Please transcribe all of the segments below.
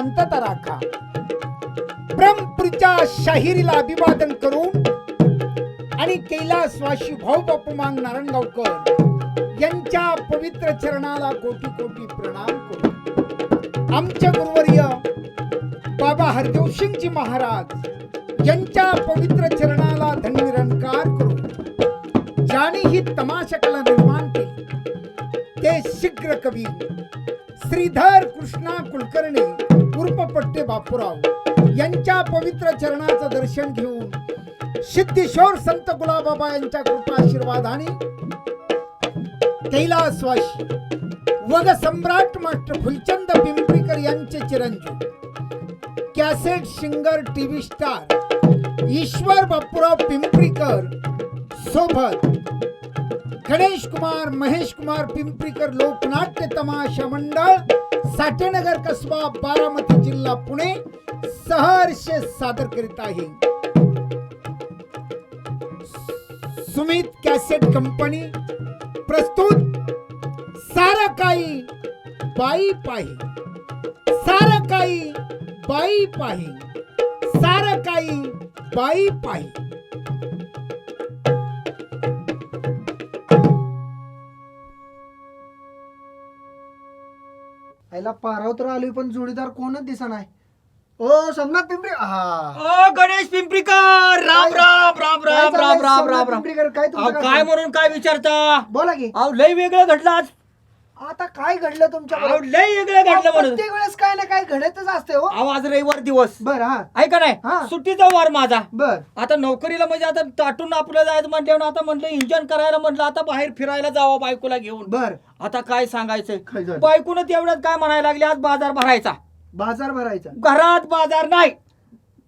शांतता राखा ब्रह्मपुरीच्या शाहिरीला अभिवादन करून आणि कैलासवासी भाऊ बापू मांग नारायणगावकर यांच्या पवित्र चरणाला कोटी कोटी प्रणाम करू आमचे गुरुवर्य बाबा हरदेव सिंगजी महाराज यांच्या पवित्र चरणाला धन्यनिरंकार करू ज्याने ही तमाशा कला निर्माण केली ते शीघ्र कवी श्रीधर कृष्णा कुलकर्णी उर्फ पट्टे बापूराव यांच्या पवित्र चरणाचं दर्शन घेऊन सिद्धेश्वर संत गुलाबाबा यांच्या कृपा आशीर्वादाने कैलासवाशी वग सम्राट मास्टर फुलचंद पिंपरीकर यांचे चिरंजीव cassette singer TV star Ishwar Bapurao Pimprikar सोबत गणेश कुमार महेश कुमार पिंपरीकर लोकनाट्य तमाशा मंडळ साठेनगर कसबा बारामती जिल्हा पुणे सहर्ष सादर करीत आहे. सुमित कॅसेट कंपनी प्रस्तुत सारा काही बाई पाही. सारा काही बाई पाही. सारा काही बाई पाही. आईला पाराव तर आलोय पण जोडीदार कोणच दिसा नाही ओ सोमनाथ पिंपरी हा ओ गणेश पिंपरीकर! राम राम राम राम राम राम राम राम. पिंपरीकर, काय तुमचं अहो, काय काय? म्हणून काय विचारता? बोला की. अहो लय वेगळं घडलं आज. आता काय घडलं तुमच्या अहो बरोबर? लय वेगळं घडलं म्हणून. प्रत्येक वेळेस काय ना काय घडतच असते हो. आज रविवार दिवस. बर हा. आहे का हा. नाही सुट्टीचा वार माझा. बर. आता नोकरीला म्हणजे आता ताटून आपलं जायचं म्हटल्यावर आता म्हटलं इंजन करायला म्हटलं आता बाहेर फिरायला जावं बायकोला घेऊन. बर. आता काय सांगायचंय? झालं? बायकोनं तेवढंच काय म्हणायला लागले आज बाजार भरायचा. बाजार भरायचा. घरात बाजार नाही.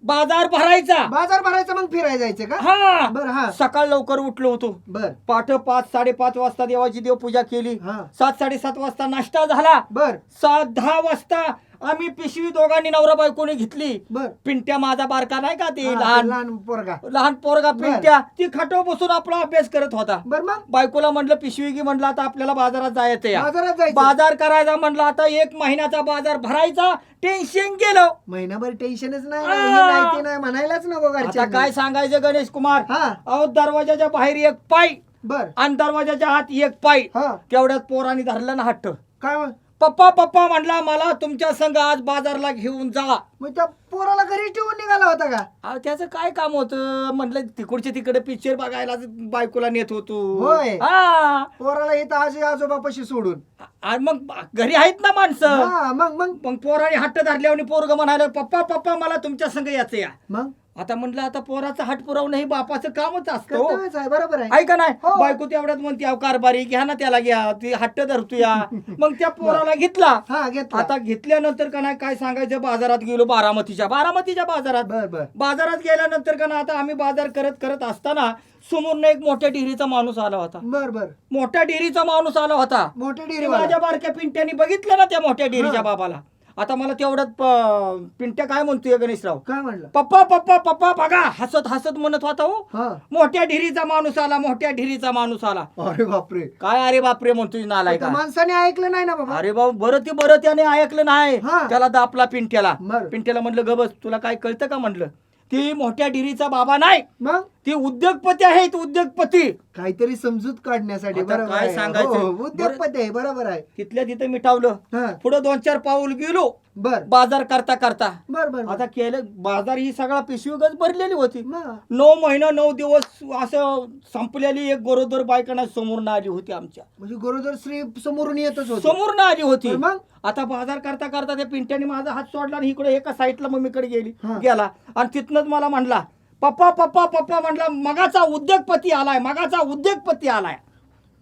बाजार भरायचा. बाजार भरायचा मग फिरायला जायचं का? हा. बर हा. सकाळ लवकर उठलो होतो. बर. पाठ पाच साडेपाच वाजता देवाची देवपूजा केली. हा. सात साडेसात वाजता नाश्ता झाला. बर. सात दहा वाजता आम्ही पिशवी दोघांनी नवरा बायकोने घेतली. बर. पिंट्या माझा बारका नाही का ते हा, लहान? लहान पोरगा. लहान पोरगा. पिंट्या ती खाटो बसून आपला अभ्यास करत होता. बर मग? बायकोला म्हटलं पिशवी की म्हटलं आता आपल्याला बाजारात जायचं या बाजारात जायचं. बाजार करायचा म्हटलं आता एक महिन्याचा बाजार भरायचा टेन्शन गेलं. महिनाभर टेन्शनच नाही. हे. नाही ते नाही म्हणायलाच नको आता घरच्यांनी. काय सांगायचं गणेश कुमार? हा. अहो दरवाजाच्या बाहेर एक पाय. बर. आणि दरवाजाच्या आत एक पाय. हा. तेवढ्यात पोरांनी धरलं ना हट्ट. काय मग? पप्पा पप्पा म्हणला मला तुमच्या संघ आज बाजारला घेऊन जा. मग त्या पोराला घरी ठेवून निघाला होता का? अहो, त्याचं काय काम होतं? म्हटलं तिकडचे तिकडे पिक्चर बघायला बायकोला नेत होतो. होय. हा. पोराला इथं आजी आजोबापाशी सोडून. आणि मग घरी आहेत ना माणसं? हा मग मग. मग पोराने हट्ट धरल्यावर पोरग म्हणाले पप्पा पप्पा मला तुमच्या संघ याचं या मग? आता म्हटलं आता पोराचा हट पुरवणं हे बापाचं कामच असतं हो. कर्तव्यच आहे बरोबर आहे. ऐका नाही हो. बायको तेवढ्यात म्हणते अहो कारभारी घ्या ना त्याला घ्या ती हट्ट धरतो या मग त्या पोराला घेतला. हा घेतला. आता घेतल्यानंतर का नाही काय सांगायचं बाजारात गेलो बारामतीच्या बारामतीच्या बाजारात. बर बर. बाजारात गेल्यानंतर का ना आता आम्ही बाजार करत करत असताना समोरनं एक मोठ्या डिरीचा माणूस आला होता. बर बर. मोठ्या डिरीचा माणूस आला होता. मोठे ते डेअरी माझ्या बारक्या पिंट्याने बघितलं ना त्या मोठ्या डिरीच्या हा. बाबाला. आता मला तेवढ्यात प- पिंट्या काय म्हणतोय गणेशराव? काय म्हणलं? पप्पा पप्पा पप्पा बघा हसत हसत म्हणत होता हो. हा. मोठ्या ढिरीचा माणूस आला मोठ्या ढिरीचा माणूस आला. अरे बापरे. काय अरे बापरे म्हणतोय नालाय त्या का माणसाने ऐकलं नाही ना बाबा. अरे बाबा बरं ती बरं त्याने ऐकलं नाही. हा. त्याला दापला पिंट्याला. बरं. पिंट्याला म्हटलं गबस तुला काय कळतं का? म्हटलं ती मोठ्या ढिरीचा बाबा नाही. मग? ती उद्योगपती आहेत उद्योगपती. काहीतरी समजूत काढण्यासाठी आता बरोबर काय आहे. सांगायचं? हो, उद्योगपती आहे बरोबर आहे. तिथल्या तिथं मिठावलं हा. पुढे दोन चार पाऊल गेलो. बर. बाजार करता करता. बर बर बर. आता केलं बाजार ही सगळा पिशवीगच भरलेली होती. मग? नऊ महिना नऊ दिवस असं संपलेली एक गरोदर बायकांना समोर आली होती आमच्या. म्हणजे गरोदर स्त्री समोरून येतच होती. समोर आली होती. तर मग? आता बाजार करता करता त्या पिंट्याने माझा हात सोडला आणि इकडे एका साईडला मम्मीकडे गेली हा. गेला. आणि तिथनच मला म्हणला पप्पा पप्पा पप्पा म्हणला मगाचा उद्योगपती आलाय मगाचा उद्योगपती आलाय.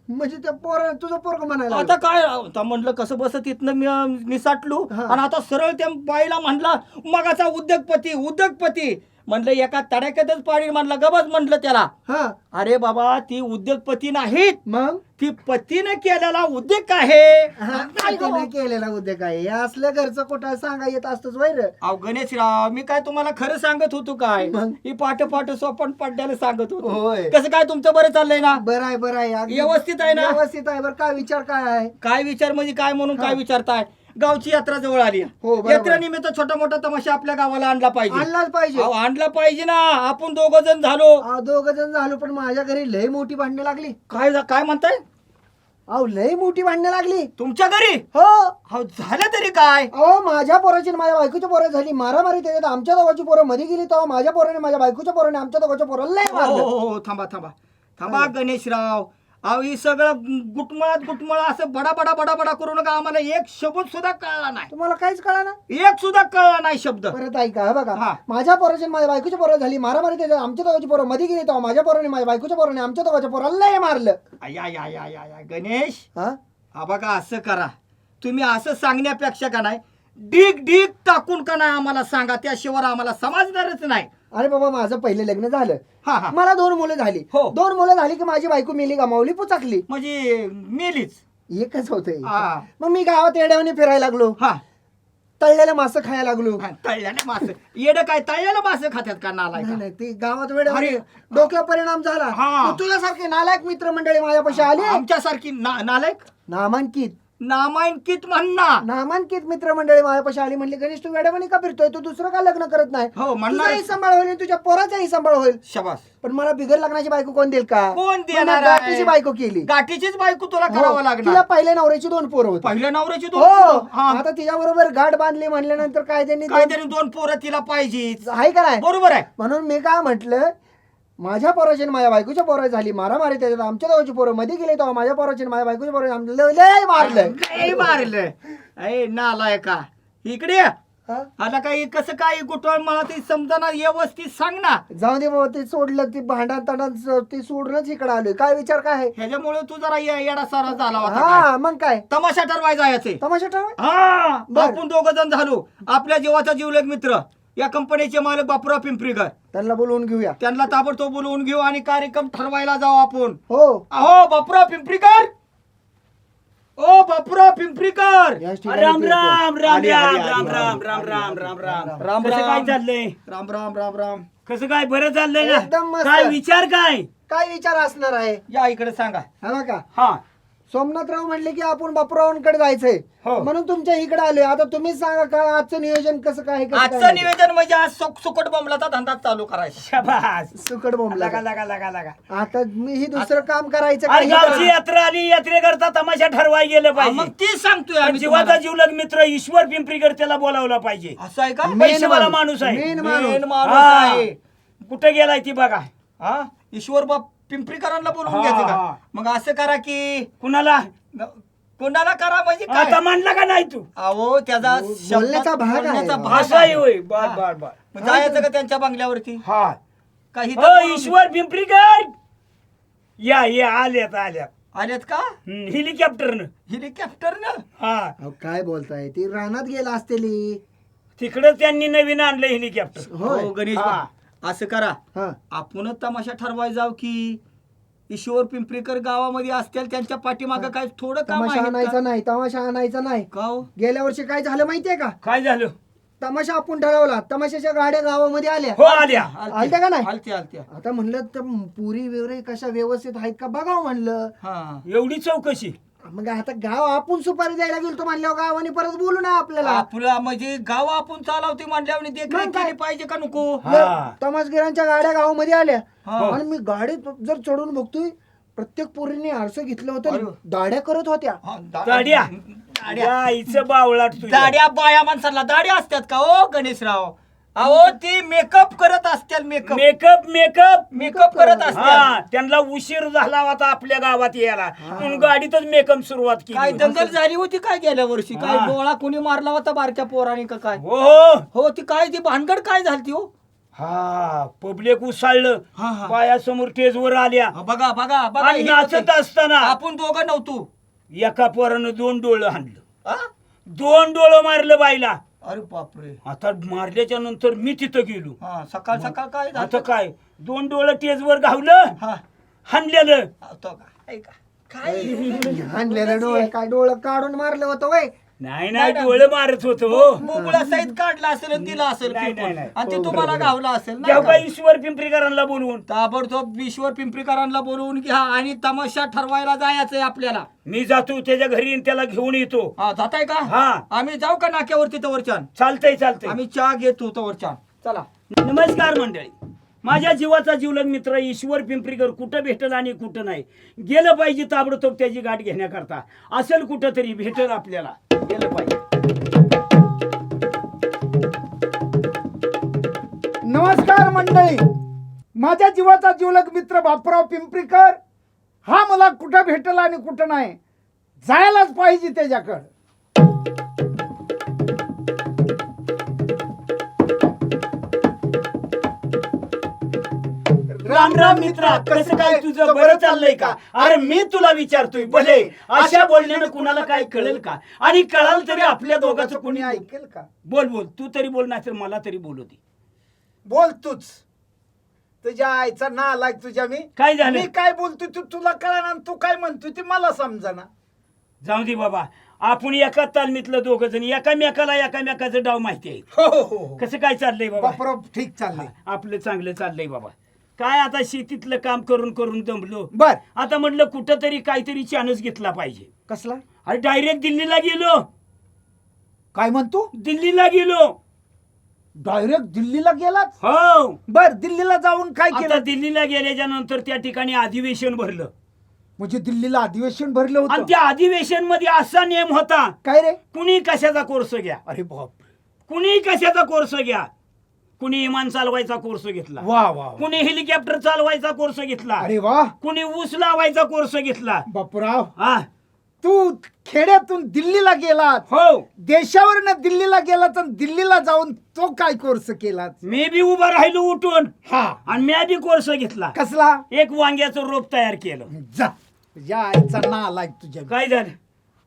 म्हणजे त्या पोर तुझं पोरग म्हणायला आता काय आता म्हणलं कसं बस तिथनं मी निसाटलो हा. आणि आता सरळ त्या बाईला म्हणला मगाचा उद्योगपती उद्योगपती. म्हणलं एका तडाक्यातच पाणी म्हणलं गबस म्हणलं त्याला. हा. अरे बाबा ती उद्योगपती नाहीत. मग? ती पतीने केलेला उद्योग आहे. हा, काय हो? तिने केलेला उद्योग आहे. या असल्या घरचं कुठं सांगा येत असतच वैर अहो गणेशराव मी काय तुम्हाला खरं सांगत होतो काय? मग? ही पाठ पाठ सोपण पडल्याला सांगत होतो. होय. कसं काय तुमचं बरं चाललंय ना? बरं आहे बरं आहे. अगदी व्यवस्थित आहे ना? व्यवस्थित आहे. बरं काय विचार काय आहे? काय विचार म्हणजे काय म्हणून काय हा. विचारताय? गावची यात्रा जवळ आली. हो, बरोबर. यात्रेनिमित्त छोटा मोठा तमाशा आपल्या गावाला आणला पाहिजे. आणलाच पाहिजे. अहो, आणला पाहिजे ना. आपण दोघ जण झालो. दोघ जण झालो पण माझ्या घरी लय मोठी भांडणं लागली. काय झा- काय म्हणताय? अहो लय मोठी भांडणं लागली. तुमच्या घरी? हो. अहो झालं तरी काय? अहो माझ्या पोराची आणि माझ्या बायकोच्या पोरं झाली. मारामारी त्याच्यात आमच्या दोघांची पोरं मध्ये गेली तेव्हा माझ्या पोराने माझ्या बायकोच्या पोराने आमच्या दोघांच्या पोराला लय हो मारलं. हो हो थांबा थांबा. थांबा गणेशराव. अहो ही सगळं गुटमळात गुटमळा असं बडा बडा बडा बडा करू नका. आम्हाला एक शब्द सुद्धा कळला नाही. तुम्हाला काहीच कळा ना? एक सुद्धा कळला नाही शब्द. परत ऐका हे बघा. हा. माझ्या पोराची माझ्या बायकोच्या पोरं झाली. मारामारी त्याच्यात आमच्या दोघांची पोरं मध्ये गेली तेव्हा माझ्या पोराने माझ्या बायकोच्या पोराने आमच्या दोघांच्या पोराला लय मारलं. आय, आय, आय, आय, आय, आय. गणेश हा? हा बघा असं करा. तुम्ही असं सांगण्यापेक्षा का नाही डीग डीग टाकून का नाही आम्हाला सांगा? त्याशिवाय आम्हाला समजणारच नाही. अरे बाबा माझं पहिले लग्न झालं. हा हा. मला दोन मुलं झाली. हो. दोन मुलं झाली की माझी बायको मेली गमावली पुचाकली. म्हणजे मेलीच. एकच होतं हा. मग मी गावात येड्यावणी फिरायला लागलो. हा. तळलेलं मासं खायला लागलो. हा, तळल्याने मास. येडं काय तळल्याला मास खात्यात का नालाय नाही नाही ते गावात वेळ अरे. डोक्यावर परिणाम झाला. हा. मग तुझ्यासारखे नालायक मित्रमंडळी माझ्यापाशी आली? आमच्यासारखी ना- नालायक? नामांकित. नामांकित म्हणणार नामांकित मित्रमंडळी माझ्यापाशी आली म्हणली गणेश तू वेड्यावानी का फिरतोय? तू दुसरं का लग्न करत नाही? हो, म्हणणार. तुझाही सांभाळ होईल आणि तुझ्या पोराचाही सांभाळ होईल. शबास. पण मला बिगर लग्नाची बायको कोण देईल का? कोण देणार गाठीची आहे? बायको केली. गाठीचीच बायको तुला हो, करावं तिला लागणार पहिल्या नवऱ्याची दोन पोरं होती. पहिल्या नवऱ्याची दोन हो पोरं. हा. आता तिच्या बरोबर गाठ बांधली म्हणल्यानंतर काय त्यांनी दोन- काहीतरी दोन पोरं तिला पाहिजेच. आहे का नाही? बरोबर आहे. म्हणून मी काय म्हटलं माझ्या पोराची माझ्या बायकोच्या पोरं झाली. मारामारी त्याच्यात आमच्या दोघांची पोरं. मध्ये गेले तेव्हा माझ्या पोराची माझ्या बायकोच्या पोरं. लय मारलं मारलं अय नालाय का इकडे ये. हा? आता काही कसं काय गुटवळ मला ते समजा व्यवस्थित सांग ना. जाऊ दे बाबा ते सोडलं ते भांडण तांडण ते सोडूनच इकडे आलोय. काय विचार काय आहे? ह्याच्यामुळे तू जरा ये- येडा सारा झाला होता काय. हा मग काय? तमाशा ठरवायचा याचे. तमाशा ठरवा हा बर. आपण दोघ जण झालो. आपल्या जीवाचा जीवलग मित्र. या कंपनीचे मालक बापूराव पिंपरीकर. त्यांना बोलवून घेऊया. त्यांना ताबडतोब बोलवून घेऊ आणि कार्यक्रम ठरवायला जाऊ आपण. हो. अहो बापूराव पिंपरीकर! ओ बापूराव पिंपरीकर! याच ठिकाणी राम राम राम आली, राम आली, राम आली, राम आली. राम राम राम राम. राम, कसं काय राम. चाललंय? राम राम राम राम. कसं काय? बरं चाललंय ना? मस्त. काय विचार काय? काय विचार असणार आहे? या इकडे सांगा. हा का? हा. सोमनाथराव म्हणले की आपण बापूरावांकडे जायचंय हो. म्हणून तुमच्या इकडे आलोय आता तुम्हीच सांगा काय आजचं नियोजन कसं काय कसं आजचं नाही. निवेदन म्हणजे आज सुक- सुकट बोंबलाचा धंदा चालू करायचा शाबास सुकट बोंबला लगा लगा लगा लगा आता मी ही दुसरं काम करायचं गावची. यात्रा आली यात्रेकरता तमाशा ठरवाय गेलं हा, मग पाहिजे ते सांगतोय पण आम्ही जीवाचा तुम्हाला. जीवलग मित्र ईश्वर पिंपरीकर त्याला बोलावला पाहिजे असं आहे का मेन पैसेवाला माणूस. माणूस आहे मेन मेन माणूस. माणूस हा. आहे कुठे गेलाय ती बघा हा ईश्वर बाप पिंपरीकरांना बोलवून हा, घ्यायचं हा. का मग असं करा की कुणाला? न- कोणाला करा म्हणजे आता काय म्हणला का नाही तू? अहो त्याचा बोलण्याचा शब्दात भाग आहे. बोलण्याचा असं भाग असं आहे. आहे. होय. बर. बर बर मग जायचं का त्यांच्या बंगल्यावरती? हा. काही हो ईश्वर पिंपरीकर या या आल्यात आल्यात. आलेत का? हेलिकॉप्टरनं. हेलिकॉप्टर ना हा. अहो, काय बोलताय? ती रानात गेला असतेली. तिकडं त्यांनी नवीन आणलं हेलिकॉप्टर. होय. हो गणेश हा. असं करा. हा. आपणच तमाशा ठरवाय जाऊ की ईश्वर पिंपरीकर गावामध्ये असतील त्यांच्या पाठीमागं काय थोडं काम तमाशा आहे आणायचा का? नाही तमाशा आणायचा नाही. का हो? गेल्या वर्षी काय झालं माहितीये का? काय झालं? तमाशा आपण ठरवला. तमाशाच्या गाड्या गावामध्ये आल्या. हो आल्या. आलत्या. का नाही? आलत्या आलत्या. आता म्हणलं तर पुरी बिवरी कशा व्यवस्थित आहेत का बघावं म्हणलं. हा. एवढी चौकशी. मग आता गाव आपण सुपारी द्यायला गेलो म्हणल्यावर गावाने परत बोलू ना आपल्याला आपलं म्हणजे गाव आपण चालवते म्हणल्यावर देखरेख मग काय? केली पाहिजे का नको हा. तमासगिरांच्या गाड्या गावामध्ये आल्या हा. आणि मी गाडीत जर चढून बघतोय प्रत्येक पोरीने आरसं घेतलं अरे. होतं दाड्या करत होत्या हा, दा- दाड्या दाड्या जायचं बावळाट तुझ्या दाड्या बाया माणसाला दाड्या असतात का ओ गणेशराव अहो ती मेकअप करत असतील मेकअप मेकअप मेकअप मेकअप करत हा असतात त्यांना उशीर झाला होता आपल्या गावात यायला. म्हणून गाडीतच मेकअप सुरुवात काय केली दंगल झाली होती काय गेल्या वर्षी? काय हा. डोळा कोणी मारला होता बारक्या पोराने का काय? हो. हो हो ती काय ती भानगड काय झाली हो? हा पब्लिक उसळलं. हा, हा. पायासमोर टेजवर आल्या. हा, बघा बघा बघा आणि हे नाचत. असताना आपण दोघं नव्हतो. एका पोरानं दोन डोळं हाणलं. हा? दोन डोळं मारलं बाईला. अरे बापरे. आता मारल्याच्या नंतर मी तिथं गेलो. हा सकाळ सकाळ काय आता काय? दोन डोळं टेजवर घावलं हा. हाणलेलं. हा, तो का? ऐका. काय? आणलेलं डोळे काय डोळं काढून मारलं होतं वय? नाही नाही डोळे मारत होतो हो. मुगळा सहित काढला असेल आणि दिला असेल नाही, फेकून. नाही, नाही. आणि ते तुम्हाला गावला असेल का? ईश्वर पिंपरीकरांना बोलवून. ताबडतोब ईश्वर पिंपरीकरांना बोलवून घ्या आणि तमाशा ठरवायला जायचंय आपल्याला. मी जातो त्याच्या घरी आणि त्याला घेऊन येतो. हा जाताय का? हा. आम्ही जाऊ का नाक्यावरती तवरचान चालतंय चालतंय. आम्ही चहा घेतो तवरचान चला. नमस्कार मंडळी. माझ्या जीवाचा जीवलग मित्र ईश्वर पिंपरीकर कुठं भेटल आणि कुठं नाही. गेलं पाहिजे ताबडतोब त्याची गाठ घेण्याकरता. असेल कुठं तरी भेटल आपल्याला. गेलं पाहिजे. नमस्कार मंडळी. माझ्या जीवाचा जीवलग मित्र बापराव पिंपरीकर हा मला कुठं भेटल आणि कुठं नाही. जायलाच पाहिजे त्याच्याकडं. राम मित्रा कसं काय तुझं बरं चाललंय का? अरे मी तुला विचारतोय भले. अशा बोलण्यानं कुणाला काय कळेल का? आणि कळाल तरी आपल्या दोघांचं कोणी ऐकेल का? बोल बोल. तू तरी बोल नाही तर मला तरी बोलू दे बोल तूच. तुझ्या आईचा ना लाग तुझ्या मी. काय झालं? मी काय बोलतोय तू तुला कळणार तू काय म्हणतोय ते मला समजना. जाऊ दे बाबा. आपण एका तालमीतलं दोघं जण एकामेकाला एकामेकाचं डाव माहिती आहे. हो हो हो कसं काय चाललंय बाबा? ठीक चाललंय. आपलं चांगलं चाललंय बाबा. काय आता शेतीतलं काम करून करून दमलो? बर. आता म्हटलं कुठं तरी काहीतरी चान्स घेतला पाहिजे. कसला? अरे डायरेक्ट दिल्लीला गेलो. काय म्हणतो? दिल्लीला गेलो. डायरेक्ट दिल्लीला गेलात? हो. बर दिल्लीला जाऊन काय आता केलं? दिल्लीला गेल्याच्यानंतर त्या ठिकाणी अधिवेशन भरलं. म्हणजे दिल्लीला अधिवेशन भरलं आणि होतं त्या अधिवेशनमध्ये असा नियम होता. काय रे? कुणी कशाचा कोर्स घ्या? अरे बाप कुणी कशाचा कोर्स घ्या? कुणी विमान चालवायचा कोर्स घेतला. वा वा वा. कुणी हेलिकॉप्टर चालवायचा कोर्स घेतला. अरे वा. कुणी ऊस लावायचा कोर्स घेतला. बापराव. हा. तू खेड्यातून दिल्लीला गेलात हो. देशावरनं दिल्लीला गेलात आणि दिल्लीला जाऊन तो काय कोर्स केलात मी बी उभा राहिलो उठून. हा. आणि मी बी कोर्स घेतला. कसला? एक वांग्याचं रोप तयार केलं. जा. तुझ्या आईचा ना लाग तुझ्या. काय झालं?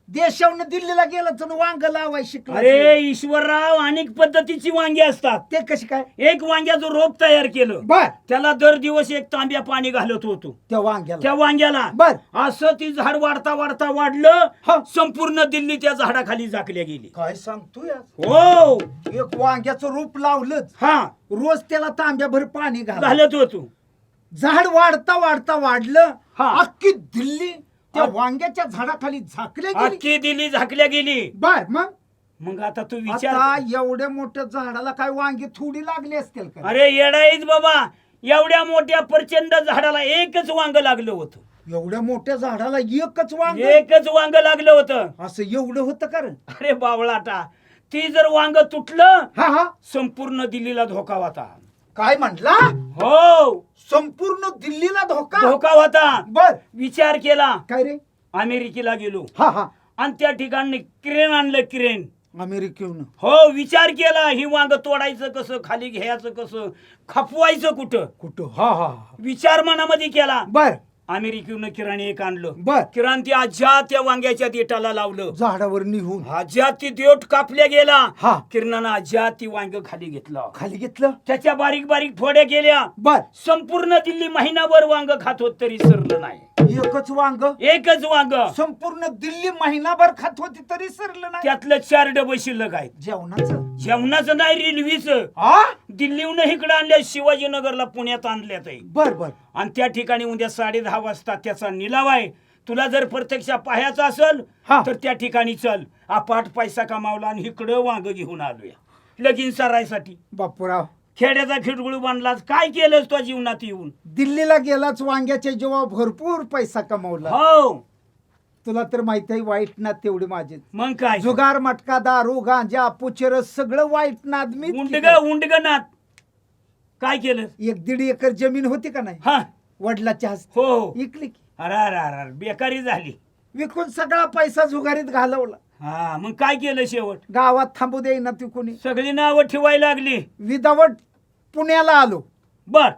देशावरनं दिल्लीला गेला तर वांग लावाय शिकला अरे ईश्वरराव अनेक पद्धतीची वांगी असतात. ते कशी काय? एक वांग्याचं रोप तयार केलं. बर. त्याला दर दिवस एक तांब्या पाणी घालत होतो. त्या वांग्याला. त्या वांग्याला. बर. असं ती झाड वाढता वाढता वाढलं. संपूर्ण दिल्ली त्या झाडाखाली झाकल्या गेली. काय सांगतोय हो. एक वांग्याचं रूप लावलंच. हा. रोज त्याला तांब्याभर पाणी घाल. घालत होतो. झाड वाढता वाढता वाढलं. हा. अख्खी दिल्ली त्या वांग्याच्या झाडाखाली झाकल्या गेली. दिल्ली झाकल्या गेली. बर मग? मग आता तू विचार एवढ्या मोठ्या झाडाला काय वांगी थोडी लागली असतील का? अरे येडाईच बाबा. एवढ्या मोठ्या प्रचंड झाडाला एकच वांग लागलं होतं. एवढ्या मोठ्या झाडाला एकच वांग? एकच वांग लागलं होतं. असं एवढं होतं कारण अरे बावळाटा ती जर वांग तुटलं हा हा. संपूर्ण दिल्लीला धोका होता. काय म्हटला हो. संपूर्ण दिल्लीला धोका. धोका होता. बर. विचार केला. काय रे? अमेरिकेला गेलो. हा हा. आणि त्या ठिकाणी क्रेन आणलं क्रेन. अमेरिकेहून. हो विचार केला. ही वांग तोडायचं कसं खाली घ्यायचं कसं खपवायचं कुठं? कुठं? हा हा हा. विचार मनामध्ये केला. बर. अमेरिकेनं किराणी एक आणलं. बर. किराण ती आज्या त्या वांग्याच्या देठाला लावलं. झाडावर निघून. आज्या ती देठ कापल्या गेला. हा. किरणानं आज्या ती वांग खाली घेतलं. खाली घेतलं? त्याच्या बारीक बारीक फोड्या गेल्या. बर. संपूर्ण दिल्ली महिनाभर वांग खात होत तरी सरलं नाही. एकच वांग. एकच वांग. संपूर्ण दिल्ली महिनाभर खात होती तरी सरलं नाही. त्यातलं चार डबे शिल्लक आहेत जेवणाचं. जेवणाचं नाही रेल्वेचं. हा दिल्लीहून इकडे आणल्या शिवाजीनगरला पुण्यात आणल्यात आहे. बर बर. आणि त्या ठिकाणी उद्या साडे दहा वाजता त्याचा निलाव आहे. तुला जर प्रत्यक्ष पाहायचा असेल हा. तर त्या ठिकाणी चल. अपाट पैसा कमावला आणि इकडं वांग घेऊन आलोया. लगीन सरायसाठी. बापूराव खेड्याचा खिडगुळू बांधलास काय केलंस तो जीवनात येऊन? दिल्लीला गेलाच वांग्याच्या जेव्हा भरपूर पैसा कमवला. हो. तुला तर माहीत आहे वाईट नाद तेवढे माझे. मग काय? जुगार मटका दारू गांजा पुचरस सगळं वाईट नाद मी उंडग उंडग नात. काय केलं एक दीड एकर जमीन होती का नाही? हा. वडिलाच्या हस्ते. हो हो. विकली की. अरे अरे अरे अरे, बेकारी झाली. विकून सगळा पैसा जुगारीत घालवला. हा मग काय केलं शेवट? गावात थांबू देईना ती कोणी. सगळी नावं ठेवायला लागली. विदावट पुण्याला आलो. बर.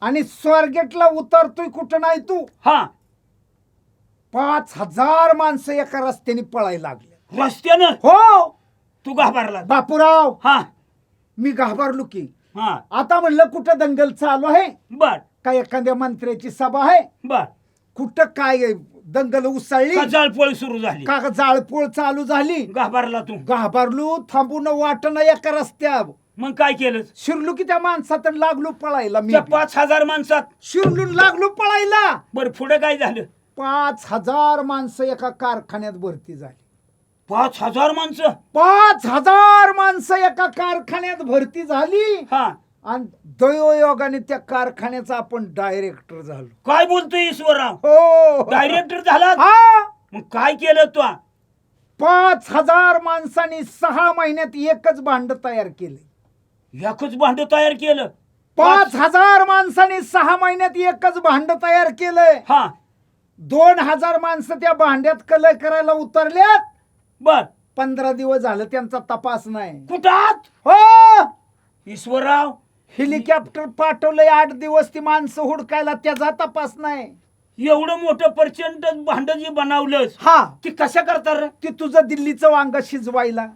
आणि स्वारगेटला उतरतोय कुठं नाही तू. हा. पाच हजार माणसं एका रस्त्याने पळायला लागले. रस्त्यानं? हो. तू घाबरला. बापूराव. हा. मी घाबरलो की. हा. आता म्हणलं कुठं दंगल चालू आहे? बर. काय एखाद्या मंत्र्याची सभा आहे? बर. कुठं काय दंगल उसळली. का जाळपोळ सुरू झाली? का जाळपोळ चालू झाली? घाबरला तू. घाबरलो थांबून वाटणं एका रस्त्यावर. मग काय केलं? शिरलो की त्या माणसात लागलो पळायला मी. त्या पाच हजार माणसात. शिरलून लागलो पळायला. बर पुढे काय झालं? पाच हजार माणसं एका कारखान्यात भरती झाली. पाच हजार माणसं? पाच हजार माणसं एका कारखान्यात भरती झाली. हा. आणि दैवयोगाने त्या कारखान्याचा आपण डायरेक्टर झालो. काय बोलतोय ईश्वरराव? हो. डायरेक्टर झाला? हा. मग काय केलं तू? पाच हजार माणसांनी सहा महिन्यात एकच भांड तयार केले. एकच भांड तयार केलं? पाच हजार माणसांनी सहा महिन्यात एकच भांड तयार केलंय हा. दोन हजार माणसं त्या भांड्यात कलय करायला उतरल्यात. बर. पंधरा दिवस झालं त्यांचा तपास नाही. कुठं आहात? हो. ईश्वरराव हेलिकॉप्टर पाठवलंय आठ दिवस ती माणसं हुडकायला त्याचा तपास नाही. एवढं मोठं प्रचंड भांड जे बनवलंस हा. ती कशा करता रे? ती तुझं दिल्लीचं वांग शिजवायला.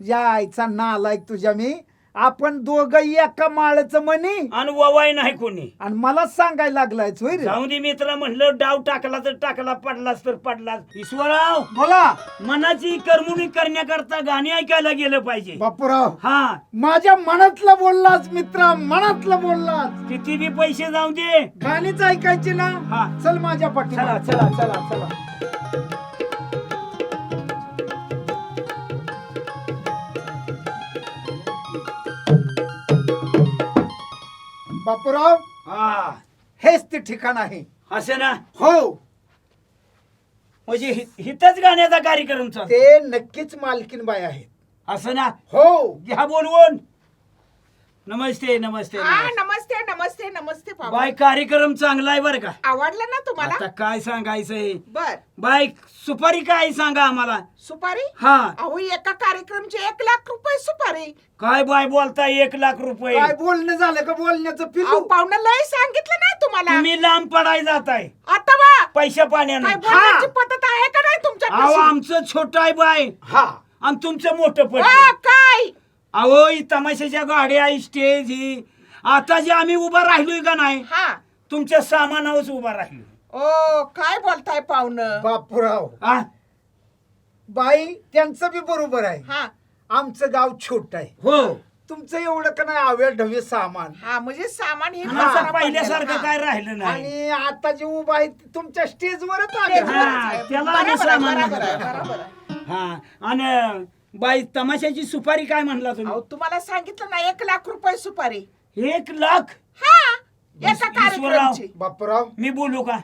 या आईचा नालायक तुझ्या मी आपण दोघही एका माळचं म्हणी. आणि ववाय नाही कोणी. आणि मला सांगायला लागलाय होय रे? जाऊ दे मित्र म्हणलं डाव टाकला तर टाकला पडलास तर पडलास ईश्वरराव बोला. मनाची करमुणी करण्याकरता गाणी ऐकायला गेलं पाहिजे. बापूराव. हा. माझ्या मनातलं बोललास मित्र मनातलं बोललास. किती बी पैसे जाऊ दे. गाणीच ऐकायची ना. हा. चल माझ्या पाठी चला चला चला चला. बापूराव हा. हेच ते ठिकाण आहे. असं ना? हो. म्हणजे हि- हिथंच गाण्याचा कार्यक्रम चालू ते नक्कीच मालकीन बाई आहेत. असं ना? हो. घ्या बोलवून. नमस्ते नमस्ते हा नमस्ते. नमस्ते नमस्ते बाय कार्यक्रम चांगला आहे बरं का? आवडलं ना तुम्हाला? आता काय सांगायचंय बर. बाय सुपारी काय सांगा आम्हाला? सुपारी? हा. अहो एका कार्यक्रमचे एक लाख रुपये सुपारी. काय बाय बोलताय एक लाख रुपये? काय बोलणं झालं का बोलण्याचं अहो पिलू पाहुणं लय सांगितलं नाही तुम्हाला. तुम्ही लांब पडाय जाताय. आता बा. पैशा पाण्यानं. काय बोलण्याची पद्धत आहे का नाही तुमच्या अहो आमचं छोट आहे बाय हा. आणि तुमचं मोठं पड काय? अहो ही तमाशाच्या गाड्या स्टेज ही. आता जे आम्ही उभा राहिलोय का नाही हा. तुमच्या सामानावरच उभा राहिलो. ओ काय बोलताय पाहुणं? बापूराव. आ? बाई त्यांचं बी बरोबर आहे. हा. आमचं गाव छोट आहे. हो. तुमचं एवढं का नाही आवे ढवे सामान? हा म्हणजे सामान हे असं पहिल्यासारखं. काय राहिलं नाही. आणि आता जे उभा आहे ते तुमच्या स्टेजवरच आले. हा. त्याला सामान. हा आणि बाई तमाशाची सुपारी काय म्हणला अहो तुम्ही तुम्हाला सांगितलं ना एक लाख रुपये सुपारी. एक लाख? हा एका ईश्वरराव. कार्यक्रमची. बापूराव मी बोलू का?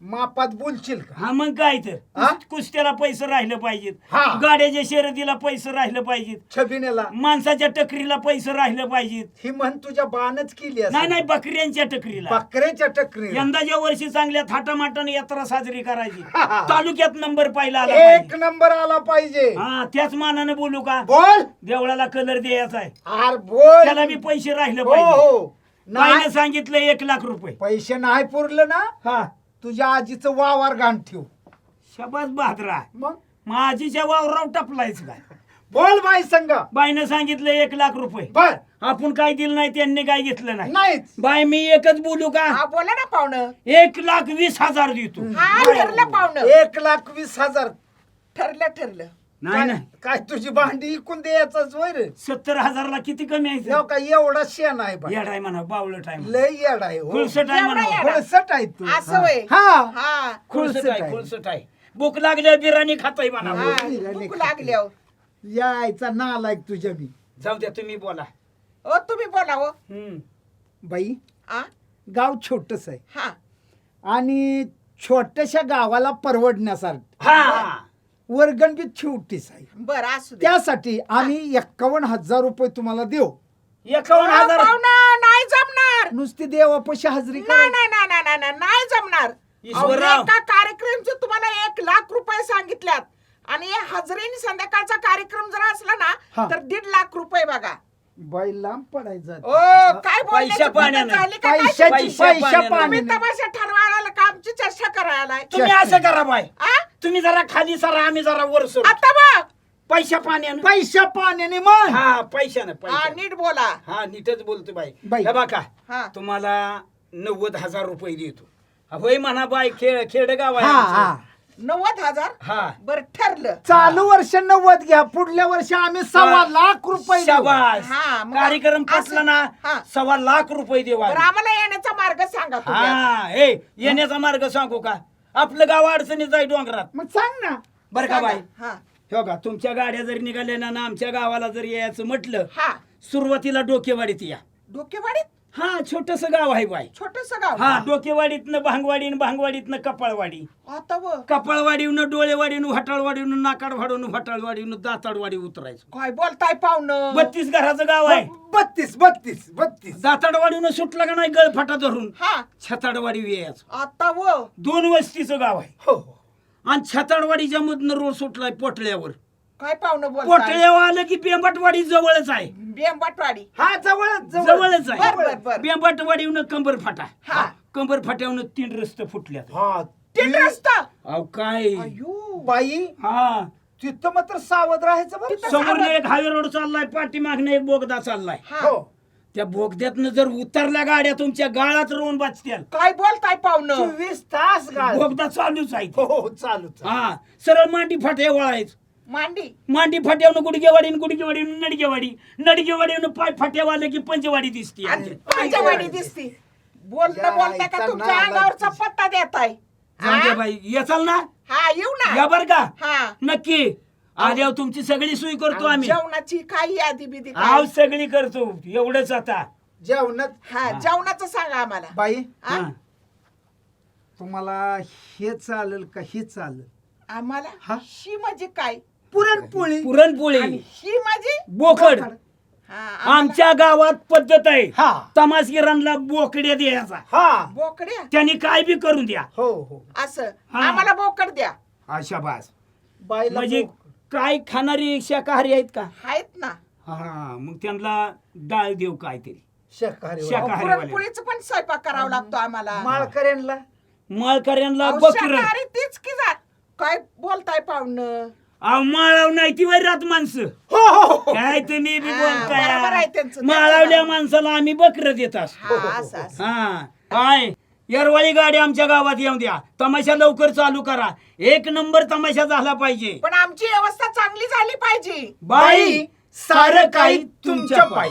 मापात बोलशील का? हा मग काय तर? हा? कुस- कुस्त्याला पैसे राहिलं पाहिजेत. हा. गाड्याच्या शर्यतीला पैसे राहिलं पाहिजेत. छबिनेला. माणसाच्या टकरीला पैसे राहिलं पाहिजेत. ही म्हण तुझ्या बाणच केली असेल. नाही नाही बकऱ्यांच्या टकरीला. बकऱ्याच्या टकरी यंदाच्या वर्षी चांगल्या थाटामाटाने यात्रा साजरी करायची. तालुक्यात नंबर पाहिला आला एक पाहिजे. नंबर आला पाहिजे. हा त्याच मानाने बोलू का? बोल. देवळाला कलर द्यायचा आहे. आर बोल. त्याला बी पैसे राहिलं हो पाहिजे. हो. नाही. सांगितलं एक लाख रुपये. पैसे नाही पुरलं ना? हा. तुझ्या आजीचं वावर घाण ठेव. शबाज बहादरा मग? माझीच्या वावराव टपलायच काय? बोल बाई संग. बाईनं सांगितलं एक लाख रुपये. बर. आपण काय दिलं नाही त्यांनी काय घेतलं नाही. नाहीच. बाय मी एकच बोलू का? हा बोला ना पाहुणं. एक लाख वीस हजार देतो. हा ठरलं पाहुणं. एक लाख वीस हजार. ठरलं ठरलं. नाही नाही. काय तुझी भांडी इकून द्यायचाच वय रे. सत्तर हजारला किती कमी आहे का एवढा शेण आहे बाई येड आहे म्हणा बावळट आहे म्हणा. लय येड आहे हो. खुळसट आहे एवढा म्हणा. येडा. खुळसट आहे तू. असं वय हा. हा. खुळसट आहे. खुळसट आहे. भूक लागल्या बिर्याणी खाताय म्हणा. हा. भूक खाते. लागल्यावर. यायचा नालायक तुझ्या बी. जाऊ द्या तुम्ही बोला. ओ तुम्ही बोला हो. हम्म. बाई आ? गाव छोटस आहे. हा. आणि छोट्याशा गावाला परवडण्यासारखं. हा. हा. वर्गण बी छोटीच आहे बर असू दे. त्यासाठी आम्ही एक्कावन्न हजार रुपये तुम्हाला देऊ. एकावन्न अहो, हजार? पाहुणं, नाही जमणार. नुसती देवापाशी हजरी नाही करा नाही नाही नाही नाही, नाही नाही जमणार अहो, ईश्वरराव. एका कार्यक्रमचे तुम्हाला एक लाख रुपये सांगितल्यात. आणि हजरीने संध्याकाळचा कार्यक्रम जर असला हा. ना तर दीड लाख रुपये बघा. बाई लांब पडायचं ओ काय बोलण्याची पैशा पाण्यानं. पद्धत झाली का काय? पैशाची? पैशा पैशा पाण्यानं. तुम्ही पाणी तमाशा ठरवायला का आमची चर्चा करायला तुम्ही असं करा बाय आ? तुम्ही जरा खाली सरा आम्ही जरा वर सरू. आता बघ. पैशा पाण्यानं. पैशा पाण्याने मग. हा पैशानं हा पैशा नीट बोला. हा नीटच बोलतो बाई. बाई. हे बघा तुम्हाला नव्वद हजार रुपये देतो. होय म्हणा बाय खेळ खेडगाव आहे हा आमचं. हा. नव्वद हजार? हा. बर ठरलं. चालू वर्ष नव्वद घ्या पुढल्या वर्षी आम्ही सव्वा लाख रुपये देऊ. शाबास. हा, मग कार्यक्रम असं- पटला ना हा. सव्वा लाख रुपये देवा बरं आम्हाला येण्याचा मार्ग सांगा तुम्ही आता. हा हे येण्याचा मार्ग सांगू का? आपलं गाव अडचणीत आहे डोंगरात. मग सांग ना. बरं का सांगा. बाई? हा. हो का? तुमच्या गाड्या जर निघाल्या ना ना आमच्या गावाला जर यायचं म्हटलं हा. सुरुवातीला डोकेवाडीत या. डोकेवाडीत? हा छोटस गाव आहे बाई. छोटस गाव हा डोकेवाडीतनं भांगवाडी भांगवाडीतनं कपाळवाडी. आता व? कपाळवाडीवनं डोळेवाडीनं हटाळवाडीवनं नाकाडवाडीनं हटाळवाडीनं दाताडवाडी उतरायचं. काय बोलताय पाहुणं? बत्तीस घराचं गाव आहे. बत्तीस बत्तीस बत्तीस. दाताडवाडीनं सुटलं का नाही गळफाटा धरून? हा. छताडवाडी यायचं आता व? दोन वस्तीचं गाव आहे. हो हो. आणि छताडवाडीच्या मधनं रोड सुटलाय पोटल्यावर. काय पाहुणं बोलताय? पोटल्यावर आलं की बेंबटवाडी जवळच आहे. बेंबाटवाडी. हा जवळच जवळच. बर, बर, आहे बर. बेंबटवाडीवनं कंबर फाटा. हा. कंबर फाट्यावनं तीन रस्ते फुटल्यात. हा तीन रस्ता? अहो काय? अयो बाई हा. तिथं मात्र सावध राहायचं बरं. समोर एक हायवे रोड चाललाय पाठीमागनं एक बोगदा चाललाय. हा. हो. त्या बोगद्यातनं जर उतरल्या गाड्या तुमच्या गाळात रोवून वाचत्याल काय बोलताय पाहुणं? चोवीस तास गाडी बोगदा चालूच आहे हो हो चालू चालू. हा सरळ मांडी फाट्या वळायच. मांडी. मांडी फाट्यावरून गुडगेवाडी गुडगेवाडी नडगेवाडी. नडगेवाडीनं पाय फाट्यावर आलं की पंचवाडी दिसते पंचवाडी दिसती. बोलणं या बोलताय का तुमच्या अंगावरचा. पत्ता देताय? जाऊदे हा? बाई. येचाल ना. हा येऊ ना. या बर का? हा. नक्की. आल्यावर तुमची सगळी सोय करतो आम्ही. जेवणाची काही यादी बिदी आव सगळी करतो. एवढंच आता. जेवणात हा जेवणाचं सांगा आम्हाला. बाई. तुम्हाला हे चालेल का हे चालेल? आम्हाला हा? शी म्हणजे काय? पुरणपोळी. पुरणपोळी. आणि ही म्हणजे बोकड. हा, आमच्या गावात पद्धत आहे. हा. तमासगिरांना बोकड्या द्यायचा. हा. बोकड्या? त्यांनी काय बी करून द्या. हो हो. असं. हा. आम्हाला बोकड द्या. अशा बास. बाईला म्हणजे काय खाणारी शाकाहारी आहेत का? आहेत ना. हा मग त्यांना डाळ देऊ काहीतरी. शाकाहारी वाला. शाकाहारी. पुरणपोळीचं पण स्वयंपाक करावा लागतो आम्हाला. माळकऱ्यांना माळकऱ्यांना अहो, बकर. शाकाहारी तीच की जात. काय बोलताय पाहुणं? अहो माळाव नाही ती वय रात माणसं. हो हो हो. काय तुम्ही बी हा, बरोबर आहे बोलताय त्यांचं. माळावल्या माणसाला आम्ही बकर देत असतो. हा असं असं. हा. काय? येरवाळी गाडी आमच्या गावात येऊन द्या. तमाशा लवकर चालू करा. एक नंबर तमाशा झाला पाहिजे. पण आमची व्यवस्था चांगली झाली पाहिजे. बाई सारं काही तुमच्या पायी.